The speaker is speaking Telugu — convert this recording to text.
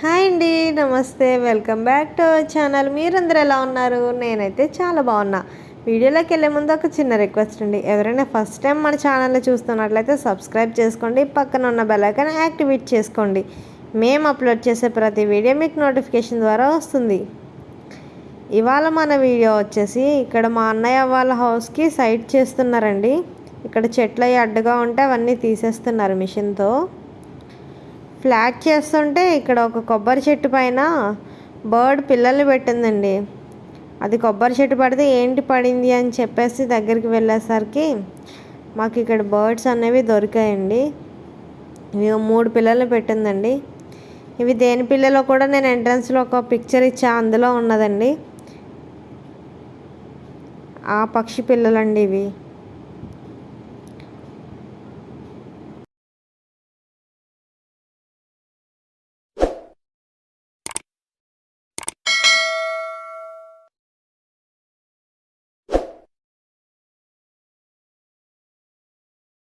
హాయ్ అండి నమస్తే. Welcome back to our channel. మీరందరూ ఎలా ఉన్నారు? నేనైతే చాలా బాగున్నా. వీడియోలోకి వెళ్ళే ముందు ఒక చిన్న రిక్వెస్ట్ అండి. ఎవరైనా ఫస్ట్ టైం మన ఛానల్ని చూస్తున్నట్లయితే సబ్స్క్రైబ్ చేసుకోండి పక్కన ఉన్న బెల్ యాక్టివేట్ చేసుకోండి. మేము అప్లోడ్ చేసే ప్రతి వీడియో మీకు నోటిఫికేషన్ ద్వారా వస్తుంది. ఇవాళ మన వీడియో వచ్చేసి ఇక్కడ మా అన్నయ్య వాళ్ళ హౌస్కి సైట్ చేస్తున్నారండి. ఇక్కడ చెట్లు అవి అడ్డుగా ఉంటే అవన్నీ తీసేస్తున్నారు మిషన్తో. ఫ్లాట్ చేస్తుంటే ఇక్కడ ఒక కొబ్బరి చెట్టు పైన బర్డ్ పిల్లల్ని పెట్టిందండి. అది కొబ్బరి చెట్టు పడితే ఏంటి పడింది అని చెప్పేసి దగ్గరికి వెళ్ళేసరికి మాకు ఇక్కడ బర్డ్స్ అనేవి దొరికాయండి. ఇవి మూడు పిల్లలు పెట్టిందండి. ఇవి దేని పిల్లలో కూడా నేను ఎంట్రన్స్లో ఒక పిక్చర్ ఇచ్చా అందులో ఉన్నదండి. ఆ పక్షి పిల్లలండి ఇవి.